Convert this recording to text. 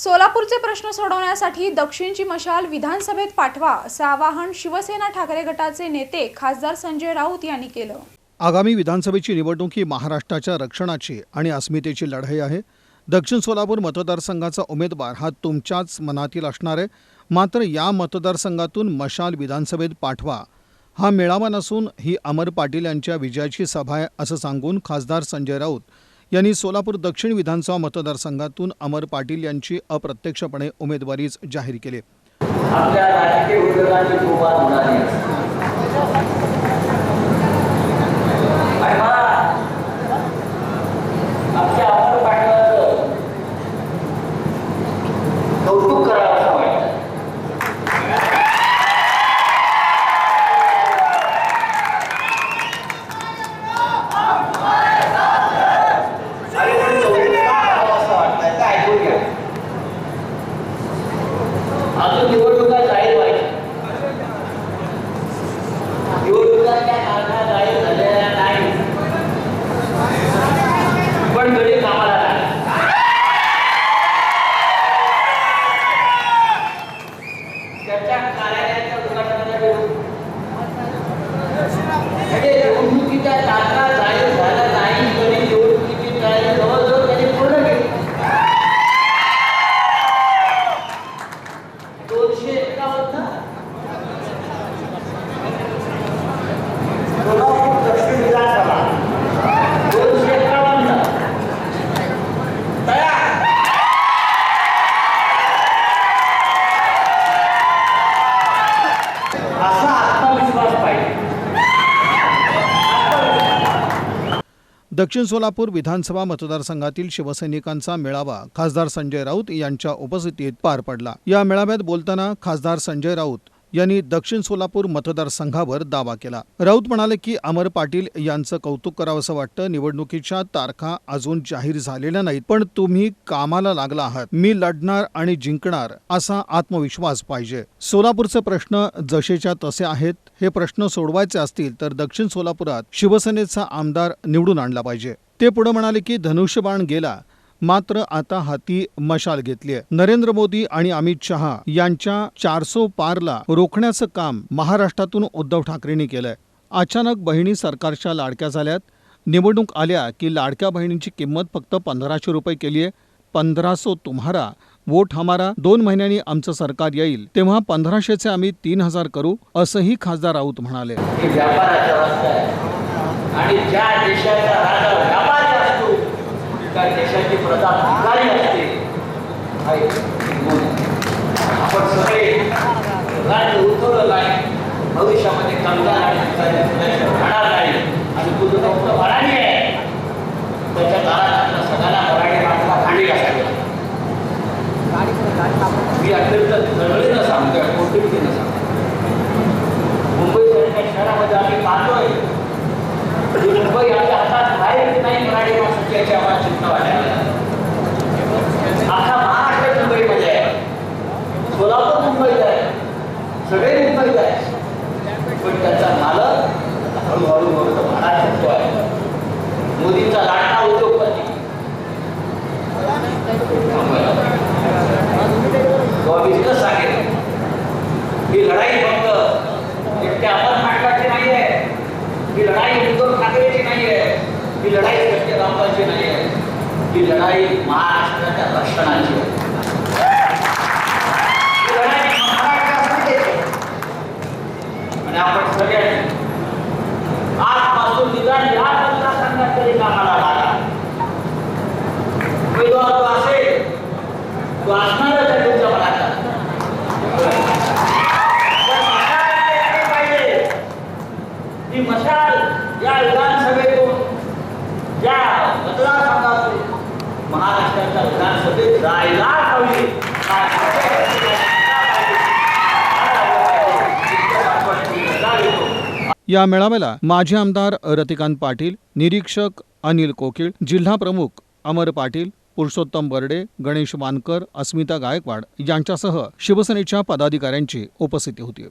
सोलापूरचे प्रश्न सोडवण्यासाठी दक्षिणची मशाल विधानसभेत पाठवा असं आवाहन शिवसेना ठाकरे गटाचे नेते खासदार संजय राऊत यांनी केलं. आगामी विधानसभेची निवडणूक ही महाराष्ट्राच्या रक्षणाची आणि अस्मितेची लढाई आहे. दक्षिण सोलापूर मतदारसंघाचा उमेदवार हा तुमच्याच मनातील असणार आहे. मात्र या मतदारसंघातून मशाल विधानसभेत पाठवा. हा मेळावा नसून ही अमर पाटील यांच्या विजयाची सभा आहे असं सांगून खासदार संजय राऊत यांनी सोलापूर दक्षिण विधानसभा मतदारसंघातून अमर पाटील यांची अप्रत्यक्षपणे उमेदवारीच जाहीर केली. आपल्या राजकीय उद्योगाची सुरुवात होणारी असते. आणि मला आमच्या अमर पाटलाचं कौतुक करावं असं वाटतं आणि पण कौतुक का करावं असं वाटतंय ते ऐकून घ्या अजून निवडणुका जाहीर व्हायच्या निवडणुकांच्या तारखा जाहीर झालेल्या नाही पण गडी कामाला लागले. त्याच्या कार्यालयाच्या उद्घाटनाला गेलो. म्हणजे निवडणुकीच्या तारखा जाहीर झाल्या नाही तरी निवडणुकीची तयारी जवळजवळ त्यांनी पूर्ण केली दोनशे एकावन्न सोलापूर दक्षिण विधानसभा दोनशे एकावन्न तयार असा आत्मविश्वास पाहिजे आत्मविश्वास. दक्षिण सोलापूर विधानसभा मतदारसंघातील शिवसैनिकांचा मेळावा खासदार संजय राऊत यांच्या उपस्थितीत पार पडला. या मेळाव्यात बोलताना खासदार संजय राऊत यांनी दक्षिण सोलापूर मतदारसंघावर दावा केला. राऊत म्हणाले की अमर पाटील यांचं कौतुक करावंसं वाटतं. निवडणुकीच्या तारखा अजून जाहीर झालेल्या नाहीत. पण तुम्ही कामाला लागला आहात. मी लढणार आणि जिंकणार असा आत्मविश्वास पाहिजे. सोलापूरचे प्रश्न जसेच्या तसे आहेत. हे प्रश्न सोडवायचे असतील तर दक्षिण सोलापुरात शिवसेनेचा आमदार निवडून आणला पाहिजे. ते पुढे म्हणाले की धनुष्यबाण गेला मात्र आता हाती मशाल घेतली आहे. नरेंद्र मोदी आणि अमित शहा यांच्या चारसो पारला रोखण्याचं काम महाराष्ट्रातून उद्धव ठाकरेंनी केलंय. अचानक बहिणी सरकारच्या लाडक्या झाल्यात. निवडणूक आल्या की लाडक्या बहिणींची किंमत फक्त पंधराशे रुपये केली आहे पंधरासो तुम्हारा वोट हमारा दोन महिन्यांनी आमचं सरकार येईल. तेव्हा पंधराशेचे आम्ही तीन हजार करू असंही खासदार राऊत म्हणाले. त्या देशाची प्रजा अधिकारी असते आपण सगळे राज्य उतरलं नाही भविष्यामध्ये कंगाल आणि राहणार नाही आणि तुझं फक्त मराठी आता हळूहळू हळू भाडा शकतो आहे. मोदींचा लाडका उद्योगपती तो बिझनेस सांगेल ही लढाई फक्त एकट्या अमर पाटलाची नाही आहे ही लढाई उद्धव ठाकरेची नाही आहे ही लढाई सत्य रामपालची नाही आहे ही लढाई महाराष्ट्राच्या रक्षणाची आहे. आहे. आणि आपण सगळ्यांनी आजपासून निदान या मतदारसंघात तरी कामाला लागा उमेदवार तो असेल तो असणारच आहे तुमच्या मनात. पाहिजे. ती मशाल या विधानसभेतून या मतदारसंघातून महाराष्ट्राच्या विधानसभेत जायला हवी. या मेळाव्याला माजी आमदार रतिकांत पाटील निरीक्षक अनिल कोकिळ जिल्हा प्रमुख अमर पाटील पुरुषोत्तम बर्डे गणेश वानकर अस्मिता गायकवाड यांच्यासह शिवसेनेच्या पदाधिकाऱ्यांची उपस्थिती होती.